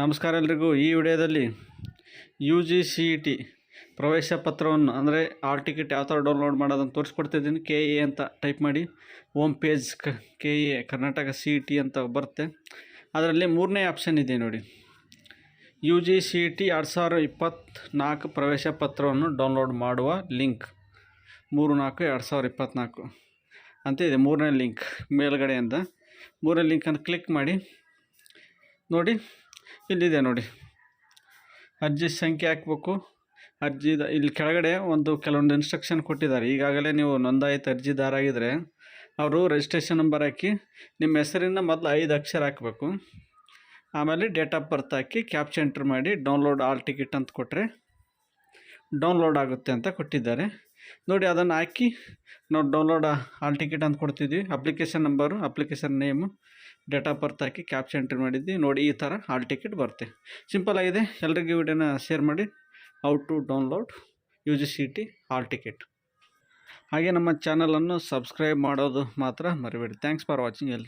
ನಮಸ್ಕಾರ ಎಲ್ರಿಗೂ. ಈ ವಿಡಿಯೋದಲ್ಲಿ U G C E T ಪ್ರವೇಶ ಪತ್ರವನ್ನು, ಅಂದರೆ ಆಲ್ ಟಿಕೆಟ್ ಯಾವ ಥರ ಡೌನ್ಲೋಡ್ ಮಾಡೋದನ್ನು ತೋರಿಸ್ಕೊಡ್ತಿದ್ದೀನಿ. ಕೆ ಎ ಅಂತ ಟೈಪ್ ಮಾಡಿ. ಹೋಮ್ ಪೇಜ್ ಕ, K A, Karnataka C E T ಅಂತ ಬರುತ್ತೆ. ಅದರಲ್ಲಿ ಮೂರನೇ ಆಪ್ಷನ್ ಇದೆ ನೋಡಿ. U G C E T ಎರಡು ಸಾವಿರ ಇಪ್ಪತ್ತ್ನಾಲ್ಕು ಪ್ರವೇಶ ಪತ್ರವನ್ನು ಡೌನ್ಲೋಡ್ ಮಾಡುವ ಲಿಂಕ್. ಮೂರು ನಾಲ್ಕು, ಎರಡು ಸಾವಿರ ಇಪ್ಪತ್ತ್ನಾಲ್ಕು ಅಂತ ಇದೆ, ಮೂರನೇ ಲಿಂಕ್ ಮೇಲ್ಗಡೆಯಿಂದ. ಮೂರನೇ ಲಿಂಕನ್ನು ಕ್ಲಿಕ್ ಮಾಡಿ. ನೋಡಿ ಇಲ್ಲಿದೆ ನೋಡಿ. ಅರ್ಜಿ ಸಂಖ್ಯೆ ಹಾಕ್ಬೇಕು. ಅರ್ಜಿದ ಇಲ್ಲಿ ಕೆಳಗಡೆ ಒಂದು ಕೆಲವೊಂದು ಇನ್ಸ್ಟ್ರಕ್ಷನ್ ಕೊಟ್ಟಿದ್ದಾರೆ. ಈಗಾಗಲೇ ನೀವು ನೋಂದಾಯಿತ ಅರ್ಜಿದಾರ ಆಗಿದ್ದರೆ ಅವರು ರಿಜಿಸ್ಟ್ರೇಷನ್ ನಂಬರ್ ಹಾಕಿ ನಿಮ್ಮ ಹೆಸರಿನ ಮೊದಲು ಐದು ಅಕ್ಷರ ಹಾಕಬೇಕು. ಆಮೇಲೆ ಡೇಟ್ ಆಫ್ ಬರ್ತ್ ಹಾಕಿ ಕ್ಯಾಪ್ಚ ಎಂಟ್ರ್ ಮಾಡಿ ಡೌನ್ಲೋಡ್ ಆಲ್ ಟಿಕೆಟ್ ಅಂತ ಕೊಟ್ಟರೆ ಡೌನ್ಲೋಡ್ ಆಗುತ್ತೆ ಅಂತ ಕೊಟ್ಟಿದ್ದಾರೆ. ನೋಡಿ, ಅದನ್ನು ಹಾಕಿ ನಾವು ಡೌನ್ಲೋಡ್ ಆಲ್ ಟಿಕೆಟ್ ಅಂತ ಕೊಡ್ತಿದ್ವಿ. Application number application name date of birth hockey captcha entry ಮಾಡಿದ್ವಿ. ನೋಡಿ, ಈ ಥರ ಆಲ್ ಟಿಕೆಟ್ ಬರುತ್ತೆ. ಸಿಂಪಲ್ ಆಗಿದೆ. ಎಲ್ರಿಗೂ ವಿಡಿಯೋನ ಶೇರ್ ಮಾಡಿ. How to download U G C T hall ticket ಹಾಗೆ ನಮ್ಮ ಚಾನಲನ್ನು ಸಬ್ಸ್ಕ್ರೈಬ್ ಮಾಡೋದು ಮಾತ್ರ ಮರಿಬೇಡಿ. Thanks for watching L